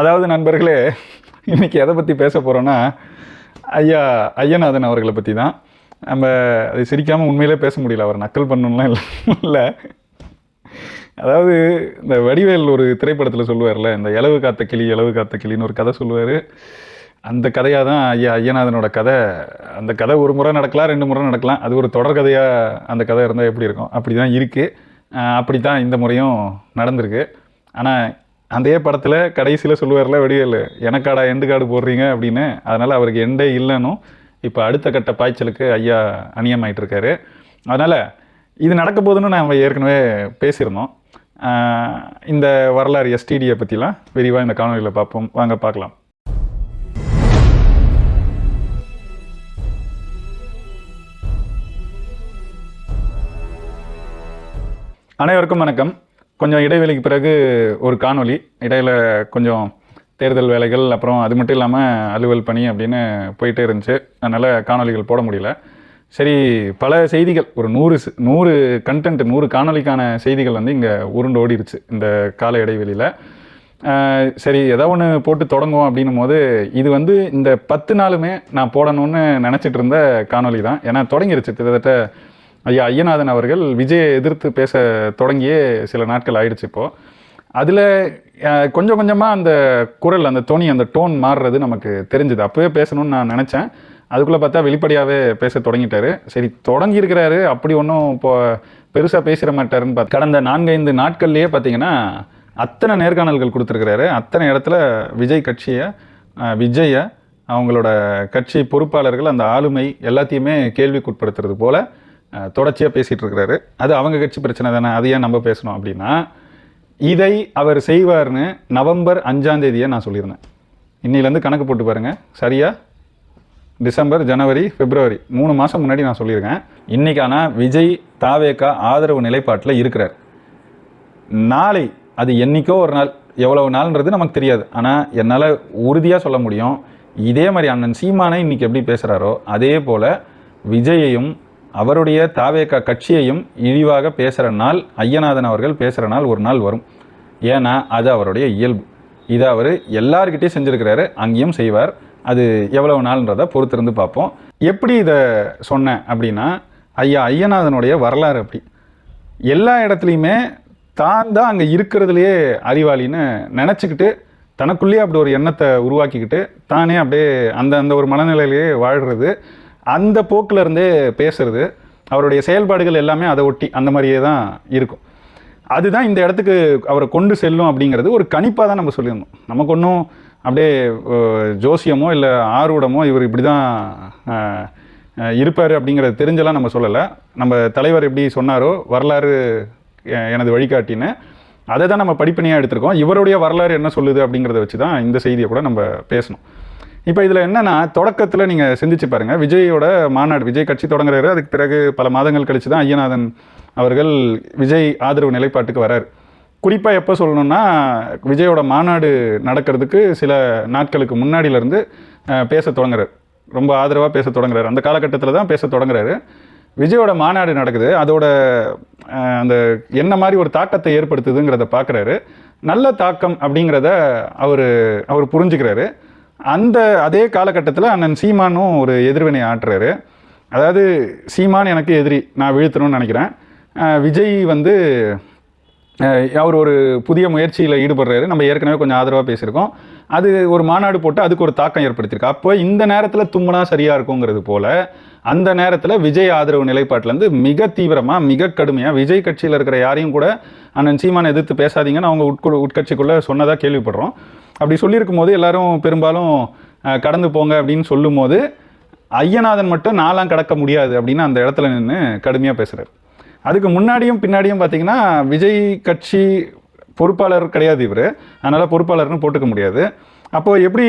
அதாவது நண்பர்களே இன்றைக்கி எதை பற்றி பேச போகிறோன்னா ஐயா ஐயநாதன் அவர்களை பற்றி தான். நம்ம அது சிரிக்காமல் உண்மையிலே பேச முடியல அவர் நக்கல் பண்ணணும்லாம் இல்லை இல்லை. அதாவது இந்த வடிவேல் ஒரு திரைப்படத்தில் சொல்லுவார்ல இந்த இலவு காத்த கிளி இளவு காத்த கிளின்னு ஒரு கதை சொல்லுவார். அந்த கதையாக தான் ஐயா ஐயநாதனோட கதை. அந்த கதை ஒரு முறை நடக்கலாம் ரெண்டு முறை நடக்கலாம். அது ஒரு தொடர் கதையாக அந்த கதை இருந்தால் எப்படி இருக்கும்? அப்படி தான் இருக்குது அப்படி தான் இந்த முறையும் நடந்திருக்கு. ஆனால் அதே படத்தில் கடைசியில் சொல்லுவார்ல வடிவேல் எனக்காடா எண்டு கார்டு போடுறீங்க? அப்படின்னு. அதனால் அவருக்கு எண்டே இல்லைனும் இப்போ அடுத்த கட்ட பாய்ச்சலுக்கு ஐயா அணியமாயிட்டு இருக்காரு அதனால் இது நடக்க போகுதுன்னு நம்ம ஏற்கனவே பேசியிருந்தோம். இந்த வரலாறு எஸ்டிடியை பற்றிலாம் விரிவாக இந்த காணொலியில் பார்ப்போம். வாங்க பார்க்கலாம். அனைவருக்கும் வணக்கம். கொஞ்சம் இடைவெளிக்கு பிறகு ஒரு காணொளி இடையில் கொஞ்சம் தேர்தல் வேலைகள் அப்புறம் அது மட்டும் இல்லாமல் அலுவல் பணி அப்படின்னு போயிட்டே இருந்துச்சு. அதனால் காணொளிகள் போட முடியல. சரி பல செய்திகள் ஒரு நூறு நூறு கண்டென்ட் நூறு காணொளிக்கான செய்திகள் வந்து இங்கே உருண்டு ஓடிடுச்சு இந்த கால இடைவெளியில். சரி ஏதோ ஒன்று போட்டு தொடங்குவோம் அப்படின்னும் போது இது வந்து இந்த பத்து நாளுமே நான் போடணும்னு நினச்சிட்டு இருந்த காணொளி தான். ஏன்னா தொடங்கிருச்சு. கிட்டத்தட்ட ஐயா ஐயநாதன் அவர்கள் விஜயை எதிர்த்து பேச தொடங்கியே சில நாட்கள் ஆயிடுச்சு இப்போது அதில் கொஞ்சம் கொஞ்சமாக அந்த குரல் அந்த தொனி அந்த டோன் மாறுறது நமக்கு தெரிஞ்சுது. அப்போவே பேசணும்னு நான் நினச்சேன். அதுக்குள்ளே பார்த்தா வெளிப்படையாகவே பேச தொடங்கிட்டாரு. சரி தொடங்கியிருக்கிறாரு. அப்படி ஒன்றும் இப்போ பெருசாக பேசிட மாட்டாருன்னு பார்த்து கடந்த நான்கைந்து நாட்கள்லேயே பார்த்தீங்கன்னா அத்தனை நேர்காணல்கள் கொடுத்துருக்கிறாரு. அத்தனை இடத்துல விஜய் கட்சியை விஜயை அவங்களோட கட்சி பொறுப்பாளர்கள் அந்த ஆளுமை எல்லாத்தையுமே கேள்விக்குட்படுத்துறது போல் தொடர்ச்சியாக பேசிகிட்டு இருக்கிறாரு. அது அவங்க கட்சி பிரச்சனை தானே அது ஏன் நம்ம பேசணும் அப்படின்னா இதை அவர் செய்வார்னு நவம்பர் அஞ்சாம் தேதியை நான் சொல்லியிருந்தேன். இன்னிலேருந்து கணக்கு போட்டு பாருங்கள் சரியா? டிசம்பர் ஜனவரி பிப்ரவரி. மூணு மாதம் முன்னாடி நான் சொல்லியிருக்கேன். இன்றைக்கான விஜய் தாவேகா ஆதரவு நிலைப்பாட்டில் இருக்கிறார். நாளை அது என்னைக்கோ ஒரு நாள் எவ்வளவு நாள்ன்றது நமக்கு தெரியாது. ஆனால் என்னால் உறுதியாக சொல்ல முடியும். இதே மாதிரி அண்ணன் சீமானை இன்னைக்கு எப்படி பேசுகிறாரோ அதே போல் விஜயையும் அவருடைய தாவேக்கா கட்சியையும் இழிவாக பேசுகிற நாள் ஐயநாதன் அவர்கள் பேசுகிற நாள் ஒரு நாள் வரும். ஏன்னா அது அவருடைய இயல்பு. இதை அவர் எல்லார்கிட்டையும் செஞ்சுருக்கிறாரு அங்கேயும் செய்வார். அது எவ்வளவு நாள்ன்றதை பொறுத்திருந்து பார்ப்போம். எப்படி இதை சொன்னேன் அப்படின்னா ஐயா ஐயநாதனுடைய வரலாறு அப்படி. எல்லா இடத்துலையுமே தான் தான் அங்கே இருக்கிறதுலையே அறிவாளின்னு நினச்சிக்கிட்டு தனக்குள்ளேயே அப்படி ஒரு எண்ணத்தை உருவாக்கிக்கிட்டு தானே அப்படியே அந்த அந்த ஒரு மனநிலையிலேயே வாழ்கிறது அந்த போக்கில் இருந்தே பேசுறது அவருடைய செயல்பாடுகள் எல்லாமே அதை ஒட்டி அந்த மாதிரியே தான் இருக்கும். அதுதான் இந்த இடத்துக்கு அவரை கொண்டு செல்லும் அப்படிங்கிறது ஒரு கணிப்பாக தான் நம்ம சொல்லியிருந்தோம். நமக்கு ஒன்றும் அப்படியே ஜோசியமோ இல்லை ஆர்வடமோ இவர் இப்படி தான் இருப்பார் அப்படிங்கிறத தெரிஞ்செல்லாம் நம்ம சொல்லலை. நம்ம தலைவர் எப்படி சொன்னாரோ வரலாறு எனது வழிகாட்டின்னு அதை தான் நம்ம படிப்பணியாக எடுத்திருக்கோம். இவருடைய வரலாறு என்ன சொல்லுது அப்படிங்கிறத வச்சு தான் இந்த செய்தியை கூட நம்ம பேசணும். இப்போ இதில் என்னன்னா தொடக்கத்தில் நீங்கள் சிந்திச்சு பாருங்கள் விஜயோட மாநாடு விஜய் கட்சி தொடங்குறாரு. அதுக்கு பிறகு பல மாதங்கள் கழித்து தான் ஐயநாதன் அவர்கள் விஜய் ஆதரவு நிலைப்பாட்டுக்கு வரார். குறிப்பாக எப்போ சொல்லணும்னா விஜயோட மாநாடு நடக்கிறதுக்கு சில நாட்களுக்கு முன்னாடியிலேருந்து பேச தொடங்குறாரு. ரொம்ப ஆதரவாக பேச தொடங்குறாரு. அந்த காலகட்டத்தில் தான் பேச தொடங்குறாரு. விஜயோட மாநாடு நடக்குது. அதோட அந்த என்ன மாதிரி ஒரு தாக்கத்தை ஏற்படுத்துதுங்கிறத பார்க்குறாரு நல்ல தாக்கம் அப்படிங்கிறத அவர் அவர் புரிஞ்சுக்கிறாரு. அந்த அதே காலகட்டத்தில் அண்ணன் சீமானும் ஒரு எதிர்வினை ஆட்டுறாரு. அதாவது சீமான் எனக்கு எதிரி நான் வீழ்த்தணும்னு நினைக்கிறேன். விஜய் வந்து அவர் ஒரு புதிய முயற்சியில் ஈடுபடுறாரு. நம்ம ஏற்கனவே கொஞ்சம் ஆதரவாக பேசியிருக்கோம். அது ஒரு மாநாடு போட்டு அதுக்கு ஒரு தாக்கம் ஏற்படுத்தியிருக்கு. அப்போ இந்த நேரத்தில் தும்முனா சரியாக இருக்குங்கிறது போல அந்த நேரத்தில் விஜய் ஆதரவு நிலைப்பாட்டிலேருந்து மிக தீவிரமாக மிக கடுமையாக விஜய் கட்சியில் இருக்கிற யாரையும் கூட அண்ணன் சீமானை எதிர்த்து பேசாதீங்கன்னு அவங்க உட்கு உட்கட்சிக்குள்ளே சொன்னதாக கேள்விப்படுறோம். அப்படி சொல்லியிருக்கும் போது எல்லாரும் பெரும்பாலும் கடந்து போங்க அப்படின்னு சொல்லும் போது ஐயநாதன் மட்டும் நாலாம் கடக்க முடியாது அப்படின்னு அந்த இடத்துல நின்று கடுமையாக பேசுகிறார் அதுக்கு முன்னாடியும் பின்னாடியும் பார்த்தீங்கன்னா விஜய் கட்சி பொறுப்பாளர் கிடையாது இவர். அதனால் பொறுப்பாளர்னு போட்டுக்க முடியாது. அப்போது எப்படி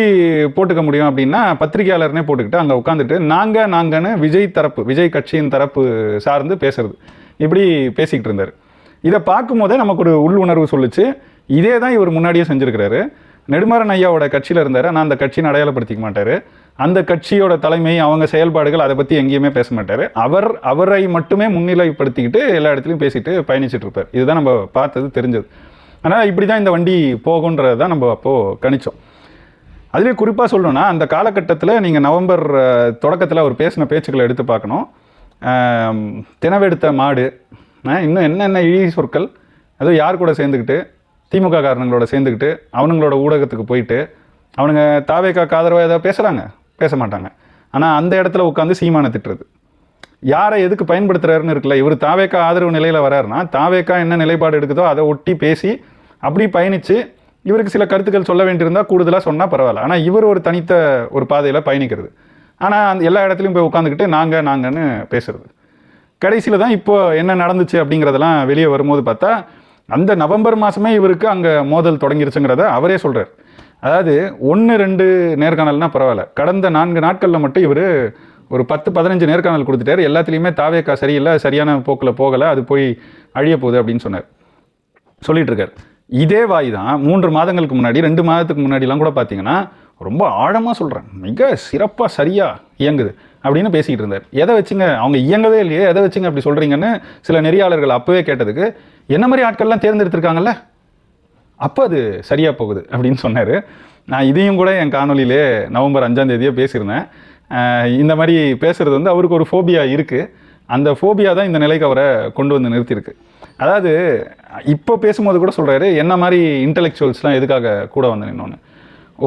போட்டுக்க முடியும் அப்படின்னா பத்திரிகையாளர்னே போட்டுக்கிட்டு அங்கே உட்காந்துட்டு நாங்கள் நாங்கன்னு விஜய் தரப்பு விஜய் கட்சியின் தரப்பு சார்ந்து பேசுறது. இப்படி பேசிக்கிட்டு இருந்தார். இதை பார்க்கும்போதே நமக்கு ஒரு உள்ளுணர்வு சொல்லுச்சு. இதே தான் இவர் முன்னாடியே செஞ்சுருக்கிறாரு. நெடுமாறன் ஐயாவோட கட்சியில் இருந்தார். ஆனால் அந்த கட்சியை அடையாளப்படுத்திக்க மாட்டார். அந்த கட்சியோட தலைமை அவங்க செயல்பாடுகள் அதை பற்றி எங்கேயுமே பேச மாட்டார். அவர் அவரை மட்டுமே முன்னிலைப்படுத்திக்கிட்டு எல்லா இடத்துலையும் பேசிட்டு பயணிச்சுட்டு இருப்பார். இதுதான் நம்ம பார்த்தது தெரிஞ்சது. ஆனால் இப்படி தான் இந்த வண்டி போகுன்றது தான் நம்ம அப்போது கணிச்சோம். அதுலேயும் குறிப்பாக சொல்லணும்னா அந்த காலகட்டத்தில் நீங்கள் நவம்பர் தொடக்கத்தில் அவர் பேசின பேச்சுக்களை எடுத்து பார்க்கணும். தினவெடுத்த மாடு இன்னும் என்னென்ன இழி சொற்கள் அதுவும் யார் கூட சேர்ந்துக்கிட்டு திமுக காரணங்களோட சேர்ந்துக்கிட்டு அவனுங்களோட ஊடகத்துக்கு போயிட்டு அவனுங்க தாவேக்காக்கு ஆதரவாக ஏதாவது பேசுகிறாங்க பேச மாட்டாங்க. ஆனால் அந்த இடத்துல உட்காந்து சீமானை திட்டுறது. யாரை எதுக்கு பயன்படுத்துகிறாருன்னு இருக்குல்ல இவர் தாவேக்கா ஆதரவு நிலையில் வராருன்னா தாவேக்கா என்ன நிலைப்பாடு எடுக்குதோ அதை ஒட்டி பேசி அப்படி பயணித்து இவருக்கு சில கருத்துக்கள் சொல்ல வேண்டியிருந்தால் கூடுதலாக சொன்னால் பரவாயில்ல. ஆனால் இவர் ஒரு தனித்த ஒரு பாதையில் பயணிக்கிறது. ஆனால் அந்த எல்லா இடத்துலையும் போய் உட்காந்துக்கிட்டு நாங்கள் நாங்கன்னு பேசுகிறது கடைசியில் தான் இப்போ என்ன நடந்துச்சு அப்படிங்கிறதெல்லாம் வெளியே வரும்போது பார்த்தா அந்த நவம்பர் மாதமே இவருக்கு அங்கே மோதல் தொடங்கிருச்சுங்கிறத அவரே சொல்கிறார் அதாவது ஒன்று ரெண்டு நேர்காணல்னா பரவாயில்ல. கடந்த நான்கு நாட்களில் மட்டும் இவர் ஒரு பத்து பதினஞ்சு நேர்காணல் கொடுத்துட்டாரு. எல்லாத்துலேயுமே தாவேக்கா சரியில்லை சரியான போக்கில் போகலை அது போய் அழிய போகுது அப்படின்னு சொன்னார். சொல்லிகிட்ருக்கார் இதே வாய் தான் மூன்று மாதங்களுக்கு முன்னாடி ரெண்டு மாதத்துக்கு முன்னாடிலாம் கூட பார்த்தீங்கன்னா ரொம்ப ஆழமாக சொல்கிறேன் மிக சிறப்பாக சரியாக இயங்குது அப்படின்னு பேசிக்கிட்டு இருந்தார். எதை வச்சுங்க அவங்க இயங்கவே இல்லையே எதை வச்சுங்க அப்படி சொல்கிறீங்கன்னு சில நெறியாளர்கள் அப்போவே கேட்டதுக்கு என்ன மாதிரி ஆட்கள்லாம் தேர்ந்தெடுத்திருக்காங்கல்ல? அப்போ அது சரியாக போகுது அப்படின்னு சொன்னார். நான் இதையும் கூட என் காணொலியிலே நவம்பர் அஞ்சாந்தேதியே பேசியிருந்தேன். இந்த மாதிரி பேசுகிறது வந்து அவருக்கு ஒரு ஃபோபியா இருக்குது அந்த ஃபோபியா தான் இந்த நிலைக்கு அவரை கொண்டு வந்து நிறுத்தியிருக்கு. அதாவது இப்போ பேசும்போது கூட சொல்கிறாரு என்ன மாதிரி இன்டெலெக்சுவல்ஸ்லாம் எதுக்காக கூட வந்து நின்னோன்னு.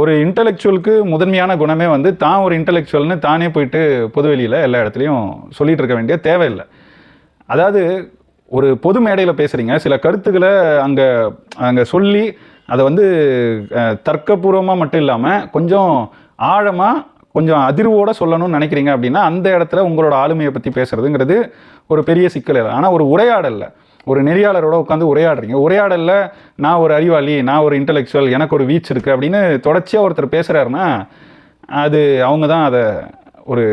ஒரு இன்டெலெக்சுவலுக்கு முதன்மையான குணமே வந்து தான் ஒரு இன்டலெக்சுவல்னு தானே போயிட்டு பொதுவெளியில் எல்லா இடத்துலையும் சொல்லிகிட்டு இருக்க வேண்டிய தேவையில்லை. அதாவது ஒரு பொது மேடையில் பேசுகிறீங்க சில கருத்துக்களை அங்கே அங்கே சொல்லி அதை வந்து தர்க்கபூர்வமாக மட்டும் இல்லாமல் கொஞ்சம் ஆழமாக கொஞ்சம் அதிர்வோடு சொல்லணும்னு நினைக்கிறீங்க அப்படின்னா அந்த இடத்துல உங்களோட ஆளுமையை பற்றி பேசுறதுங்கிறது ஒரு பெரிய சிக்கல் இல்லை ஆனால் ஒரு உரையாடலில் ஒரு நெறியாளரோட உட்காந்து உரையாடுறீங்க. உரையாடலில் நான் ஒரு அறிவாளி நான் ஒரு இன்டெலெக்சுவல் எனக்கு ஒரு வீச்சு இருக்குது அப்படின்னு தொடர்ச்சியாக ஒருத்தர் பேசுகிறாருன்னா அது அவங்க தான் அதை ஒரு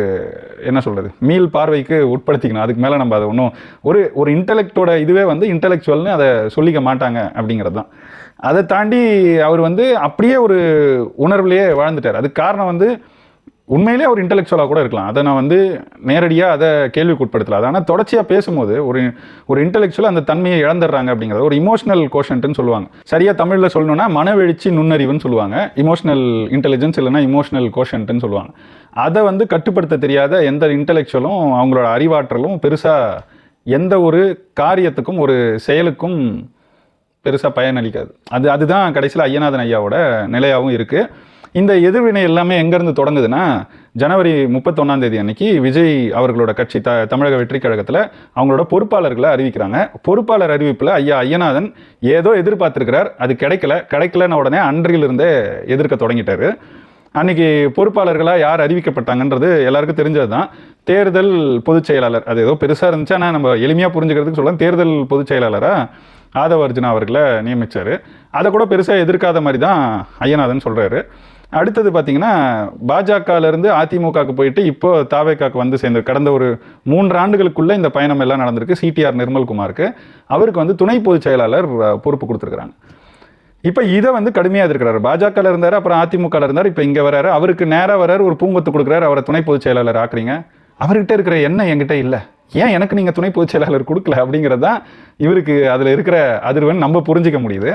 என்ன சொல்கிறது மீள் பார்வைக்கு உட்படுத்திக்கணும். அதுக்கு மேலே நம்ம அதை ஒன்றும் ஒரு ஒரு இன்டலெக்டோட இதுவே வந்து இன்டலெக்சுவல்னு அதை சொல்லிக்க மாட்டாங்க அப்படிங்கிறது தான். அதை தாண்டி அவர் வந்து அப்படியே ஒரு உணர்வுலேயே வாழ்ந்துட்டார். அதுக்கு காரணம் வந்து உண்மையிலே ஒரு இன்டெலெக்சுவலாக கூட இருக்கலாம். அதை நான் வந்து நேரடியாக அதை கேள்விக்கு உட்படுத்தல அது ஆனால் தொடர்ச்சியாக பேசும்போது ஒரு ஒரு இன்டெலெக்சுவல் அந்த தன்மையை இழந்துடுறாங்க அப்படிங்கிறத ஒரு இமோஷனல் கோஷன்ட்னு சொல்லுவாங்க. சரியாக தமிழில் சொல்லணும்னா மனவெழுச்சி நுண்ணறிவுன்னு சொல்லுவாங்க. இமோஷனல் இன்டெலிஜென்ஸ் இல்லைன்னா இமோஷனல் கோஷன்ட்னு சொல்லுவாங்க. அதை வந்து கட்டுப்படுத்த தெரியாத எந்த இன்டெலெக்சுவலும் அவங்களோட அறிவாற்றலும் பெருசாக எந்த ஒரு காரியத்துக்கும் ஒரு செயலுக்கும் பெருசாக பயனளிக்காது. அது அதுதான் கடைசியில் ஐயநாதன் ஐயாவோட நிலையாகவும் இருக்குது இந்த எதிர்வினை எல்லாமே எங்கேருந்து தொடங்குதுன்னா ஜனவரி முப்பத்தொன்னாம் தேதி அன்னைக்கு விஜய் அவர்களோட கட்சி த தமிழக வெற்றி கழகத்தில் அவங்களோட பொறுப்பாளர்களை அறிவிக்கிறாங்க. பொறுப்பாளர் அறிவிப்பில் ஐயா ஐயநாதன் ஏதோ எதிர்பார்த்திருக்கிறார் அது கிடைக்கல கிடைக்கலன்னு உடனே அன்றிலிருந்தே எதிர்க்க தொடங்கிட்டாரு. அன்னைக்கு பொறுப்பாளர்களாக யார் அறிவிக்கப்பட்டாங்கன்றது எல்லாருக்கும் தெரிஞ்சது தான் தேர்தல் பொதுச் செயலாளர் அது ஏதோ பெருசாக இருந்துச்சு ஆனால் நம்ம எளிமையாக புரிஞ்சுக்கிறதுக்கு சொல்லலாம் தேர்தல் பொதுச் செயலாளராக ஆதவ அர்ஜுனா அவர்களை நியமித்தார் அதை கூட பெருசாக எதிர்க்காத மாதிரி தான் ஐயநாதன் சொல்கிறாரு அடுத்தது பார்த்தீங்கன்னா பாஜகலேருந்து அதிமுகவுக்கு போயிட்டு இப்போ தாவேக்காக்கு வந்து சேர்ந்து கடந்த ஒரு மூன்று ஆண்டுகளுக்குள்ளே இந்த பயணம் எல்லாம் நடந்திருக்கு. சிடிஆர் நிர்மல்குமாருக்கு அவருக்கு வந்து துணை பொதுச் செயலாளர் பொறுப்பு கொடுத்துருக்குறாங்க. இப்போ இதை வந்து கடுமையாக இருக்கிறார் பாஜகவில் இருந்தார் அப்புறம் அதிமுகவில் இருந்தார் இப்போ இங்கே வராரு. அவருக்கு நேராக வராரு ஒரு பூங்கொத்து கொடுக்குறாரு அவரை துணை பொதுச் செயலாளர் ஆக்குறீங்க. அவர்கிட்ட இருக்கிற எண்ணம் என்கிட்ட இல்லை. ஏன் எனக்கு நீங்கள் துணை பொதுச் செயலாளர் கொடுக்கல அப்படிங்கிறது தான் இவருக்கு அதில் இருக்கிற அதிர்வன் நம்ம புரிஞ்சிக்க முடியுது.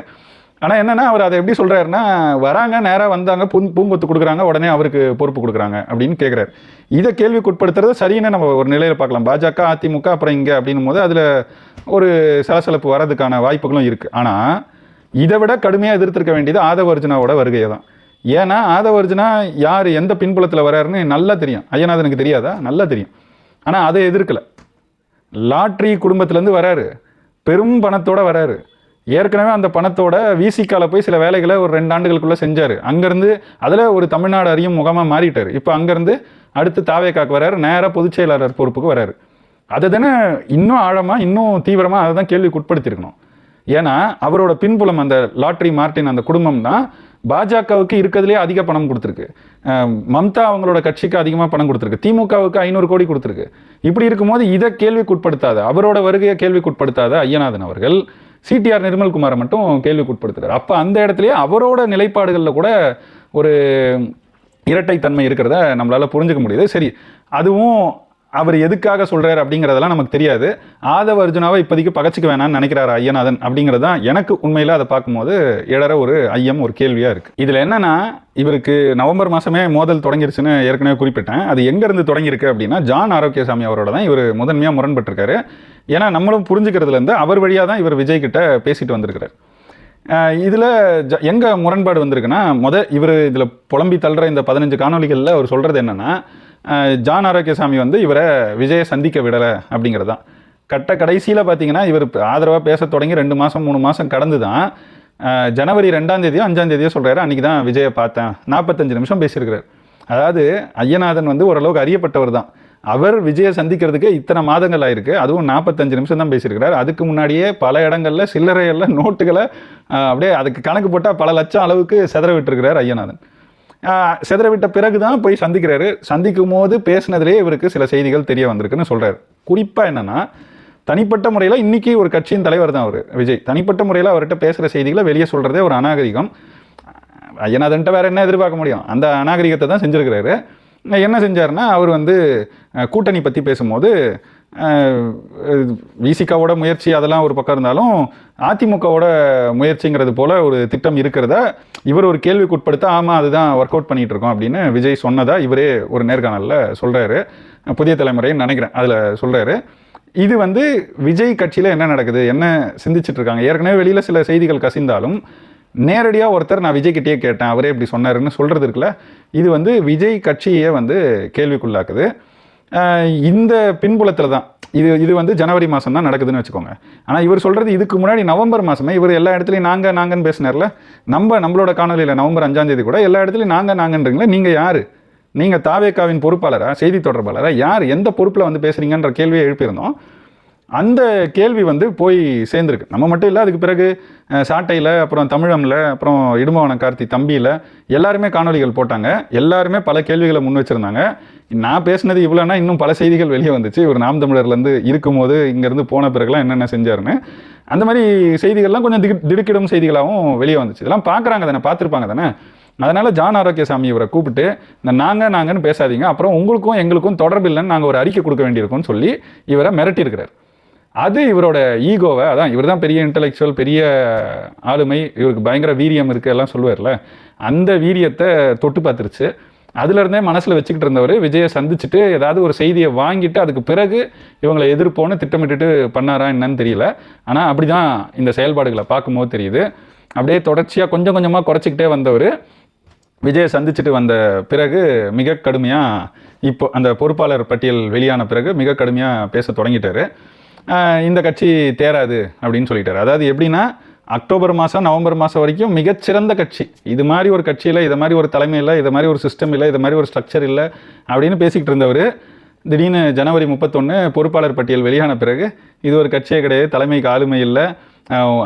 ஆனால் என்னென்னா அவர் அதை எப்படி சொல்கிறாருன்னா வராங்க நேராக வந்தாங்க பூ பூங்கொத்து கொடுக்குறாங்க உடனே அவருக்கு பொறுப்பு கொடுக்குறாங்க அப்படின்னு கேட்குறாரு இதை கேள்விக்குட்படுத்துறது சரின்னு நம்ம ஒரு நிலையில் பார்க்கலாம். பாஜக அதிமுக அப்புறம் இங்கே அப்படின்னும் போது அதில் ஒரு சலசலப்பு வர்றதுக்கான வாய்ப்புகளும் இருக்குது ஆனால் இதை விட கடுமையாக எதிர்த்திருக்க வேண்டியது ஆதவர்ஜனாவோட வருகையை தான். ஏன்னா ஆதவர்ஜனா யார் எந்த பின்புலத்தில் வராருன்னு நல்லா தெரியும். ஐயநாதனுக்கு தெரியாதா? நல்லா தெரியும். ஆனால் அதை எதிர்க்கலை. லாட்ரி குடும்பத்துலேருந்து வராரு. பெரும் பணத்தோடு வராரு. ஏற்கனவே அந்த பணத்தோட விசிக்கால போய் சில வேலைகளை ஒரு ரெண்டு ஆண்டுகளுக்குள்ளே செஞ்சார். அங்கேருந்து அதில் ஒரு தமிழ்நாடு அறியும் முகமாக மாறிட்டார். இப்போ அங்கேருந்து அடுத்து தாவேக்காக்கு வராரு நேராக பொதுச் செயலாளர் பொறுப்புக்கு வராரு. அதை தானே இன்னும் ஆழமாக இன்னும் தீவிரமாக அதை தான் கேள்விக்கு உட்படுத்தியிருக்கணும் ஏன்னா அவரோட பின்புலம் அந்த லாட்ரி மார்ட்டின் அந்த குடும்பம் தான் பாஜகவுக்கு இருக்கிறதுலே அதிக பணம் கொடுத்துருக்கு. மம்தா அவங்களோட கட்சிக்கு அதிகமாக பணம் கொடுத்துருக்கு. திமுகவுக்கு ஐநூறு கோடி கொடுத்துருக்கு. இப்படி இருக்கும்போது இதை கேள்விக்குட்படுத்தாத அவரோட வருகையை கேள்விக்குட்படுத்தாத ஐயநாதன் அவர்கள் சிடிஆர் நிர்மல்குமாரை மட்டும் கேள்விக்கு உட்படுத்துறாரு அப்போ அந்த இடத்துலயே அவரோட நிலைப்பாடுகளில் கூட ஒரு இரட்டைத்தன்மை இருக்கிறத நம்மளால் புரிஞ்சுக்க முடியுது. சரி அதுவும் அவர் எதுக்காக சொல்கிறார் அப்படிங்கிறதெல்லாம் நமக்கு தெரியாது. ஆதவ அர்ஜுனாவை இப்போதைக்கு பகச்சிக்க வேணாம்னு நினைக்கிறார் ஐயநாதன் அப்படிங்கிறது தான் எனக்கு உண்மையில் அதை பார்க்கும்போது எழற ஒரு ஐயம் ஒரு கேள்வியாக இருக்குது இதில் என்னென்னா இவருக்கு நவம்பர் மாதமே மோதல் தொடங்கிருச்சுன்னு ஏற்கனவே குறிப்பிட்டேன். அது எங்கேருந்து தொடங்கியிருக்கு அப்படின்னா ஜான் ஆரோக்கியசாமி அவரோட தான் இவர் முதன்மையாக முரண்பட்டிருக்காரு. ஏன்னா நம்மளும் புரிஞ்சுக்கிறதுலேருந்து அவர் வழியாக தான் இவர் விஜய் கிட்ட பேசிட்டு வந்திருக்கிறார். இதில் ஜ எங்கே முரண்பாடு வந்திருக்குன்னா முத இவர் இதில் புலம்பி தள்ளுற இந்த பதினஞ்சு காணொலிகளில் அவர் சொல்கிறது என்னென்னா ஜான் ஆரோக்கியசாமி வந்து இவரை விஜயை சந்திக்க விடலை அப்படிங்கிறது தான். கட்ட கடைசியில் பார்த்தீங்கன்னா இவர் ஆதரவாக பேச தொடங்கி ரெண்டு மாதம் மூணு மாதம் கடந்து தான் ஜனவரி ரெண்டாம் தேதியோ அஞ்சாம் தேதியோ சொல்கிறாரு அன்றைக்கி தான் விஜயை பார்த்தேன். நாற்பத்தஞ்சு நிமிஷம் பேசியிருக்கிறார். அதாவது ஐயநாதன் வந்து ஓரளவுக்கு அறியப்பட்டவர் தான். அவர் விஜயை சந்திக்கிறதுக்கு இத்தனை மாதங்கள் ஆயிருக்கு. அதுவும் நாற்பத்தஞ்சு நிமிஷம் தான் பேசியிருக்கிறார். அதுக்கு முன்னாடியே பல இடங்கள்ல சில்லறைகளில் நோட்டுகளை அப்படியே அதுக்கு கணக்கு போட்டால் பல லட்சம் அளவுக்கு செதற விட்டுருக்கிறார் ஐயநாதன் செதறவிட்ட விட்ட பிறகு தான் போய் சந்திக்கிறாரு. சந்திக்கும் போது பேசினதுலேயே இவருக்கு சில செய்திகள் தெரிய வந்திருக்குன்னு சொல்கிறார் குறிப்பாக என்னென்னா தனிப்பட்ட முறையில் இன்றைக்கி ஒரு கட்சியின் தலைவர் தான் அவர் விஜய். தனிப்பட்ட முறையில் அவர்கிட்ட பேசுகிற செய்திகளை வெளியே சொல்கிறதே ஒரு அநாகரிகம். ஐயநாதன்ட்ட வேறு என்ன எதிர்பார்க்க முடியும்? அந்த அநாகரிகத்தை தான் செஞ்சுருக்கிறாரு. என்ன செஞ்சாருன்னா அவர் வந்து கூட்டணி பற்றி பேசும்போது விசிகாவோட முயற்சி அதெல்லாம் ஒரு பக்கம் இருந்தாலும் அதிமுகவோட முயற்சிங்கிறது போல ஒரு திட்டம் இருக்கிறத இவர் ஒரு கேள்விக்கு உட்படுத்த ஆமாம் அதுதான் ஒர்க் அவுட் பண்ணிகிட்டு இருக்கோம் அப்படின்னு விஜய் சொன்னதாக இவரே ஒரு நேர்காணலில் சொல்கிறாரு புதிய தலைமுறைன்னு நினைக்கிறேன் அதில் சொல்கிறாரு இது வந்து விஜய் கட்சியில் என்ன நடக்குது என்ன சிந்திச்சிட்டு இருக்காங்க ஏற்கனவே வெளியில் சில செய்திகள் கசிந்தாலும் நேரடியாக ஒருத்தர் நான் விஜய் கிட்டேயே கேட்டேன் அவரே இப்படி சொன்னாருன்னு சொல்கிறது இருக்குல்ல இது வந்து விஜய் கட்சியே வந்து கேள்விக்குள்ளாக்குது. இந்த பின்புலத்தில் தான் இது இது வந்து ஜனவரி மாதம் தான் நடக்குதுன்னு வச்சுக்கோங்க. ஆனால் இவர் சொல்கிறது இதுக்கு முன்னாடி நவம்பர் மாதமே இவர் எல்லா இடத்துலையும் நாங்கள் நாங்கன்னு பேசினார்ல நம்ம நம்மளோட காணொலியில் நவம்பர் அஞ்சாந்தேதி கூட எல்லா இடத்துலையும் நாங்கள் நாங்கன்றீங்களா நீங்கள் யார்? நீங்கள் தாவேக்காவின் பொறுப்பாளராக செய்தி தொடர்பாளராக யார்? எந்த பொறுப்பில் வந்து பேசுகிறீங்கன்ற கேள்வியை எழுப்பியிருந்தோம். அந்த கேள்வி வந்து போய் சேர்ந்துருக்கு. நம்ம மட்டும் இல்லை அதுக்கு பிறகு சாட்டையில் அப்புறம் தமிழம்ல அப்புறம் இடுமவன கார்த்தி தம்பியில் எல்லாருமே காணொளிகள் போட்டாங்க. எல்லாருமே பல கேள்விகளை முன் வச்சுருந்தாங்க. நான் பேசினது இவ்வளோனா இன்னும் பல செய்திகள் வெளியே வந்துச்சு. இவர் நாம் தமிழர்லேருந்து இருக்கும்போது இங்கேருந்து போன பிறகுலாம் என்னென்ன செஞ்சாருன்னு. அந்த மாதிரி செய்திகள்லாம் கொஞ்சம் திடு திடுக்கிடும் செய்திகளாகவும் வெளியே வந்துச்சு. இதெல்லாம் பார்க்குறாங்க தானே பார்த்துருப்பாங்க தானே. அதனால் ஜான் ஆரோக்கியசாமி இவரை கூப்பிட்டு இந்த நாங்கள் நாங்கன்னு பேசாதீங்க. அப்புறம் உங்களுக்கும் எங்களுக்கும் தொடர்பு இல்லைன்னு நாங்கள் ஒரு அறிக்கை கொடுக்க வேண்டியிருக்கோம்னு சொல்லி இவரை மிரட்டியிருக்கிறார். அது இவரோட ஈகோவை அதான் இவர் தான் பெரிய இன்டலெக்சுவல் பெரிய ஆளுமை இவருக்கு பயங்கர வீரியம் இருக்குது எல்லாம் சொல்லுவார்ல அந்த வீரியத்தை தொட்டு பார்த்துருச்சு. அதுலேருந்தே மனசில் வச்சுக்கிட்டு இருந்தவர் விஜயை சந்திச்சுட்டு ஏதாவது ஒரு செய்தியை வாங்கிட்டு அதுக்கு பிறகு இவங்களை எதிர்ப்போன்னு திட்டமிட்டுட்டு பண்ணாரா என்னன்னு தெரியல. ஆனால் அப்படி தான் இந்த செயல்பாடுகளை பார்க்கும்போது தெரியுது. அப்படியே தொடர்ச்சியாக கொஞ்சம் கொஞ்சமாக குறைச்சிக்கிட்டே வந்தவர் விஜயை சந்திச்சுட்டு வந்த பிறகு மிக கடுமையாக இப்போ அந்த பொறுப்பாளர் பட்டியல் வெளியான பிறகு மிக கடுமையாக பேச தொடங்கிட்டாரு. இந்த கட்சி தேராது அப்படின்னு சொல்லிட்டாரு. அதாவது எப்படின்னா அக்டோபர் மாதம் நவம்பர் மாதம் வரைக்கும் மிகச்சிறந்த கட்சி. இது மாதிரி ஒரு கட்சியில் இது மாதிரி ஒரு தலைமை இல்லை இது மாதிரி ஒரு சிஸ்டம் இல்லை இது மாதிரி ஒரு ஸ்ட்ரக்சர் இல்லை அப்படின்னு பேசிக்கிட்டு இருந்தவர் திடீர்னு ஜனவரி முப்பத்தொன்று பொறுப்பாளர் பட்டியல் வெளியான பிறகு இது ஒரு கட்சியே கிடையாது தலைமைக்கு ஆளுமை இல்லை.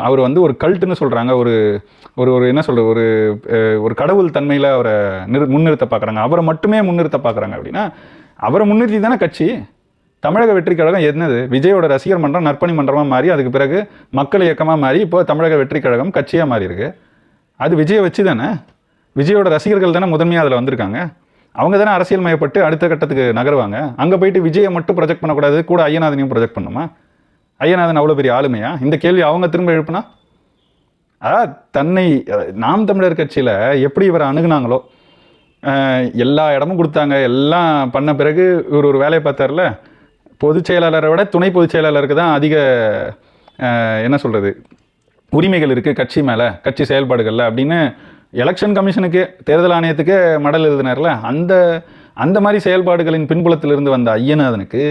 அவர் வந்து ஒரு கல்ட்டுன்னு சொல்கிறாங்க ஒரு ஒரு ஒரு என்ன சொல்கிறது ஒரு ஒரு கடவுள் தன்மையில் அவரை நிறு முன்னிறுத்த பார்க்குறாங்க அவரை மட்டுமே முன்னிறுத்த பார்க்குறாங்க அப்படின்னா அவரை முன்னிறுத்தி தானே கட்சி? தமிழக வெற்றி கழகம் என்னது? விஜயோட ரசிகர் மன்றம் நற்பணி மன்றமாக மாறி அதுக்கு பிறகு மக்கள் இயக்கமாக மாறி இப்போ தமிழக வெற்றி கழகம் கட்சியாக மாறி இருக்கு அது விஜயை வச்சு தானே விஜயோட ரசிகர்கள் தானே முதன்மையாக அதில் வந்திருக்காங்க. அவங்க தானே அரசியல் மயப்பட்டு அடுத்த கட்டத்துக்கு நகருவாங்க. அங்கே போயிட்டு விஜயை மட்டும் ப்ரொஜெக்ட் பண்ணக்கூடாது கூட ஐயநாதனையும் ப்ரொஜெக்ட் பண்ணுமா? ஐயநாதன் அவ்வளோ பெரிய ஆளுமையா? இந்த கேள்வி அவங்க திரும்ப எழுப்புனா? அதாவது தன்னை நாம் தமிழர் கட்சியில் எப்படி இவரை அணுகுனாங்களோ? எல்லா இடமும் கொடுத்தாங்க எல்லாம் பண்ண பிறகு இவர் ஒரு வேலையை பார்த்தார்ல? பொதுச் செயலாளரை விட துணை பொதுச் செயலாளருக்கு தான் அதிக என்ன சொல்கிறது உரிமைகள் இருக்குது கட்சி மேலே கட்சி செயல்பாடுகளில் அப்படின்னு எலெக்ஷன் கமிஷனுக்கு தேர்தல் ஆணையத்துக்கு மடல் எழுதினார்ல அந்த அந்த மாதிரி செயல்பாடுகளின் பின்புலத்திலிருந்து வந்த ஐயநாதனுக்கு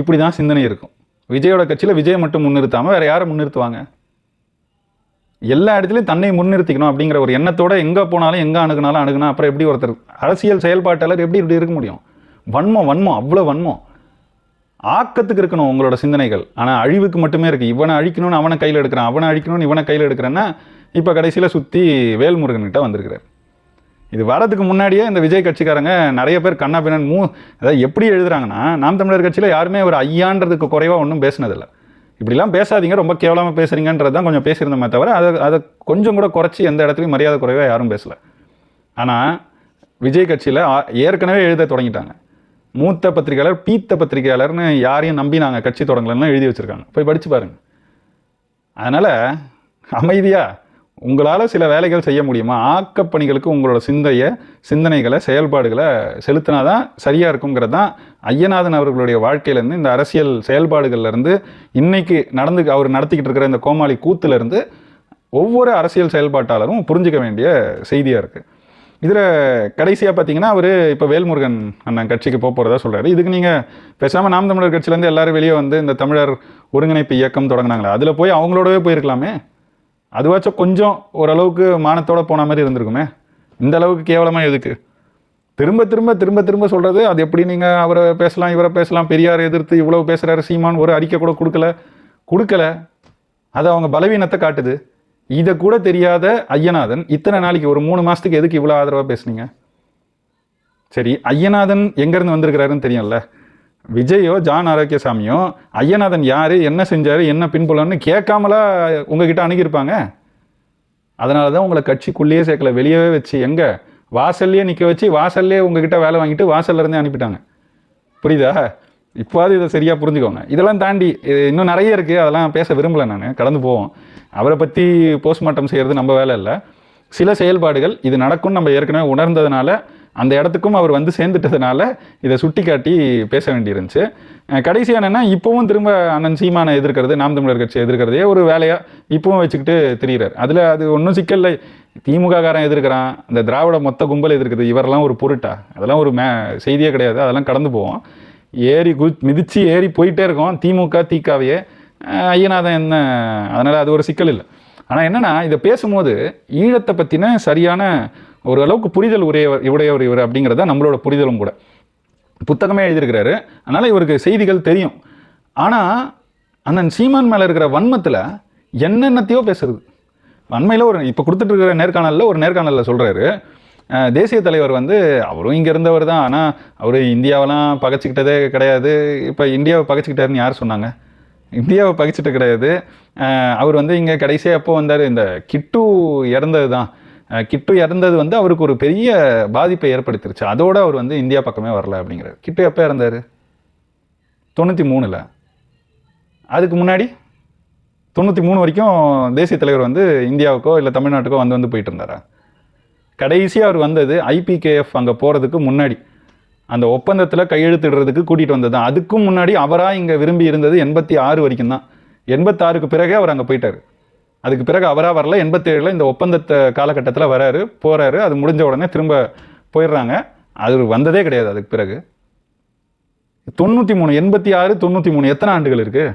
இப்படி தான் சிந்தனை இருக்கும். விஜயோட கட்சியில் விஜயை மட்டும் முன்னிறுத்தாமல் வேறு யாரை முன்னிறுத்துவாங்க? எல்லா இடத்துலையும் தன்னை முன்னிறுத்திக்கணும் அப்படிங்கிற ஒரு எண்ணத்தோடு எங்கே போனாலும் எங்கே அணுகுனாலும் அணுகுனா அப்புறம் எப்படி ஒருத்தர் அரசியல் செயல்பாட்டாளர் எப்படி இப்படி இருக்க முடியும்? வன்மம் வன்மம் அவ்வளோ வன்மம். ஆக்கத்துக்கு இருக்கணும் உங்களோட சிந்தனைகள். ஆனால் அழிவுக்கு மட்டுமே இருக்குது இவனை அழிக்கணும்னு அவனை கையில் எடுக்கிறான். அவனை அழிக்கணும்னு இவனை கையில் எடுக்கிறேன்னா இப்போ கடைசியில் சுற்றி வேல்முருகன்கிட்ட வந்திருக்கிறார். இது வரதுக்கு முன்னாடியே இந்த விஜய் கட்சிக்காரங்க நிறைய பேர் கண்ணா பின்னன் மூ அதாவது எப்படி எழுதுறாங்கன்னா நாம் தமிழர் கட்சியில் யாருமே ஒரு ஐயான்றதுக்கு குறைவாக ஒன்றும் பேசினதில்லை. இப்படிலாம் பேசாதீங்க ரொம்ப கேவலமாக பேசுகிறீங்கன்றது தான் கொஞ்சம் பேசியிருந்தோமே தவிர அதை அதை கொஞ்சம் கூட குறைச்சி எந்த இடத்துலையும் மரியாதை குறைவாக யாரும் பேசலை. ஆனால் விஜய் கட்சியில் ஏற்கனவே எழுத தொடங்கிட்டாங்க. மூத்த பத்திரிகையாளர் பீத்த பத்திரிகையாளர்னு யாரையும் நம்பி நாங்கள் கட்சி தொடங்கலன்னா எழுதி வச்சுருக்காங்க. போய் படித்து பாருங்கள் அதனால் அமைதியாக உங்களால் சில வேலைகள் செய்ய முடியுமா? ஆக்கப்பணிகளுக்கு உங்களோட சிந்தையை சிந்தனைகளை செயல்பாடுகளை செலுத்தினா தான் சரியாக இருக்குங்கிறது தான் ஐயநாதன் அவர்களுடைய வாழ்க்கையிலேருந்து இந்த அரசியல் செயல்பாடுகள்லேருந்து இன்றைக்கி நடந்து அவர் நடத்திக்கிட்டு இருக்கிற இந்த கோமாளி கூத்துலேருந்து ஒவ்வொரு அரசியல் செயல்பாட்டாளரும் புரிஞ்சுக்க வேண்டிய செய்தியாக இருக்குது இதில் கடைசியாக பார்த்தீங்கன்னா அவர் இப்போ வேல்முருகன் அண்ணன் கட்சிக்கு போக போகிறதா சொல்கிறாரு இதுக்கு நீங்கள் பேசாமல் நாம் தமிழர் கட்சியிலேருந்து எல்லாரும் வெளியே வந்து இந்த தமிழர் ஒருங்கிணைப்பு இயக்கம் தொடங்கினாங்களே? அதில் போய் அவங்களோடவே போயிருக்கலாமே. அதுவாச்சும் கொஞ்சம் ஓரளவுக்கு மானத்தோடு போன மாதிரி இருந்திருக்குமே. இந்த அளவுக்கு கேவலமாக எதுக்கு? திரும்ப திரும்ப திரும்ப திரும்ப சொல்கிறது அது எப்படி நீங்கள் அவரை பேசலாம் இவரை பேசலாம் பெரியார் எதிர்த்து இவ்வளோ பேசுகிறாரு சீமான் ஒரு அறிக்கை கூட கொடுக்கல. கொடுக்கல. அது அவங்க பலவீனத்தை காட்டுது. இதை கூட தெரியாத ஐயநாதன் இத்தனை நாளைக்கு ஒரு மூணு மாதத்துக்கு எதுக்கு இவ்வளோ ஆதரவாக பேசுனீங்க? சரி ஐயநாதன் எங்கேருந்து வந்திருக்கிறாருன்னு தெரியும்ல? விஜயோ ஜான் ஆரோக்கியசாமியோ ஐயநாதன் யார் என்ன செஞ்சார் என்ன பின்புலன்னு கேட்காமலா உங்ககிட்ட அணுகியிருப்பாங்க? அதனால தான் உங்களை கட்சிக்குள்ளேயே சேர்க்கல வெளியவே வச்சு எங்கே? வாசல்லையே நிற்க வச்சு வாசல்லே உங்ககிட்ட வேலை வாங்கிட்டு வாசல்ல இருந்தே அனுப்பிட்டாங்க. புரியுதா? இப்போது இதை சரியாக புரிஞ்சுக்கோங்க. இதெல்லாம் தாண்டி இன்னும் நிறைய இருக்குது அதெல்லாம் பேச விரும்பலை நான். கடந்து போவோம். அவரை பற்றி போஸ்ட்மார்ட்டம் செய்கிறது நம்ம வேலை இல்லை. சில செயல்பாடுகள் இது நடக்கும்னு நம்ம ஏற்கனவே உணர்ந்ததுனால அந்த இடத்துக்கும் அவர் வந்து சேர்ந்துட்டதுனால இதை சுட்டி காட்டி பேச வேண்டியிருந்துச்சு. கடைசி என்னென்னா இப்போவும் திரும்ப அண்ணன் சீமானை எதிர்க்கிறது நாம் தமிழர் கட்சி எதிர்க்கிறதே ஒரு வேலையாக இப்போவும் வச்சுக்கிட்டு திரிகிறார் அதில் அது ஒன்றும் சிக்கல்ல திமுக காரன் எதிர்க்கிறான் இந்த திராவிட மொத்த கும்பல் எதிர்க்குது இவரெல்லாம் ஒரு பொருட்டா? அதெல்லாம் ஒரு மே செய்தியே கிடையாது அதெல்லாம் கடந்து போவோம். ஏறி கு மிதித்து ஏறி போயிட்டே இருக்கோம் திமுக தீக்காவையே ஐயநாதன் என்ன? அதனால் அது ஒரு சிக்கல் இல்லை. ஆனால் என்னென்னா இதை பேசும்போது ஈழத்தை பற்றின சரியான ஒரு அளவுக்கு புரிதல் உடையவர் உடையவர் இவர் அப்படிங்கிறது தான் நம்மளோட புரிதலும் கூட. புத்தகமே எழுதியிருக்கிறாரு. அதனால் இவருக்கு செய்திகள் தெரியும். ஆனால் அண்ணன் சீமான் மேலே இருக்கிற வன்மத்தில் என்னென்னத்தையோ பேசுறது. வன்மையில் ஒரு இப்போ கொடுத்துட்டு இருக்கிற நேர்காணலில் ஒரு நேர்காணலில் சொல்கிறாரு தேசிய தலைவர் வந்து அவரும் இங்கே இருந்தவர் தான். ஆனால் அவர் இந்தியாவெல்லாம் பகைச்சிக்கிட்டதே கிடையாது. இப்போ இந்தியாவை பகைச்சிக்கிட்டாருன்னு யார் சொன்னாங்க? இந்தியாவை பகிச்சிட்டு கிடையாது. அவர் வந்து இங்கே கடைசியாக எப்போ வந்தார்? இந்த கிட்டு இறந்தது தான் கிட்டு இறந்தது வந்து அவருக்கு ஒரு பெரிய பாதிப்பை ஏற்படுத்திருச்சு. அதோடு அவர் வந்து இந்தியா பக்கமே வரல அப்படிங்கிறார். கிட்டு எப்போ இறந்தார்? தொண்ணூற்றி மூணில். அதுக்கு முன்னாடி? தொண்ணூற்றி மூணு வரைக்கும் தேசிய தலைவர் வந்து இந்தியாவுக்கோ இல்லை தமிழ்நாட்டுக்கோ வந்து வந்து போயிட்டு இருந்தாரா? கடைசியாக அவர் வந்தது ஐபிகேஎஃப் அங்கே போகிறதுக்கு முன்னாடி. அந்த ஒப்பந்தத்தில் கையெழுத்திடுறதுக்கு கூட்டிகிட்டு வந்தது தான் அதுக்கும் முன்னாடி அவராக இங்கே விரும்பி இருந்தது எண்பத்தி ஆறு வரைக்கும் தான் எண்பத்தாறுக்கு பிறகே அவர் அங்கே போயிட்டார். அதுக்கு பிறகு அவராக வரல எண்பத்தேழில் இந்த ஒப்பந்தத்தை காலகட்டத்தில் வராரு போகிறாரு அது முடிஞ்ச உடனே திரும்ப போயிடுறாங்க. அது வந்ததே கிடையாது அதுக்கு பிறகு. தொண்ணூற்றி மூணு எண்பத்தி ஆறு தொண்ணூற்றி மூணு எத்தனை ஆண்டுகள் இருக்குது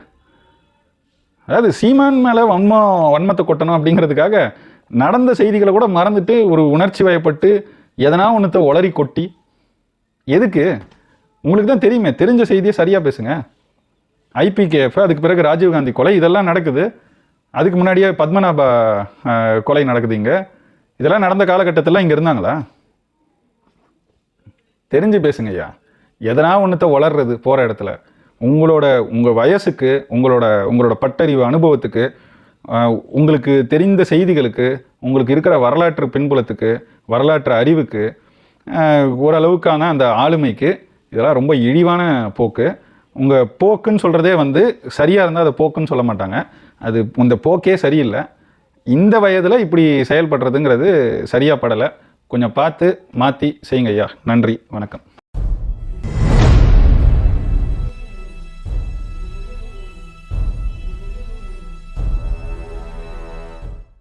அதாவது சீமான் மேலே வன்மம் வன்மத்தை கொட்டணும் அப்படிங்கிறதுக்காக நடந்த செய்திகளை கூட மறந்துட்டு ஒரு உணர்ச்சி வயப்பட்டு எதனா ஒன்றுத்த ஒளரி கொட்டி எதுக்கு? உங்களுக்கு தான் தெரியுமே தெரிஞ்ச செய்தியை சரியாக பேசுங்க. ஐபிகேஎஃப் அதுக்கு பிறகு ராஜீவ்காந்தி கொலை இதெல்லாம் நடக்குது. அதுக்கு முன்னாடியே பத்மநாபா கொலை நடக்குது இங்கே. இதெல்லாம் நடந்த காலகட்டத்தில் இங்கே இருந்தாங்களா? தெரிஞ்சு பேசுங்க ஐயா. எதனா ஒன்றத்தை வளர்றது போகிற இடத்துல. உங்களோட உங்கள் வயசுக்கு உங்களோட உங்களோட பட்டறிவு அனுபவத்துக்கு உங்களுக்கு தெரிந்த செய்திகளுக்கு உங்களுக்கு இருக்கிற வரலாற்று பின்புலத்துக்கு வரலாற்று அறிவுக்கு ஓரளவுக்கான அந்த ஆளுமைக்கு இதெல்லாம் ரொம்ப இழிவான போக்கு. உங்கள் போக்குன்னு சொல்கிறதே வந்து சரியாக இருந்தால் அதை போக்குன்னு சொல்ல மாட்டாங்க. அது இந்த போக்கே சரியில்லை. இந்த வயதில் இப்படி செயல்படுறதுங்கிறது சரியாக படலை. கொஞ்சம் பார்த்து மாற்றி செய்யுங்க ஐயா நன்றி. வணக்கம்.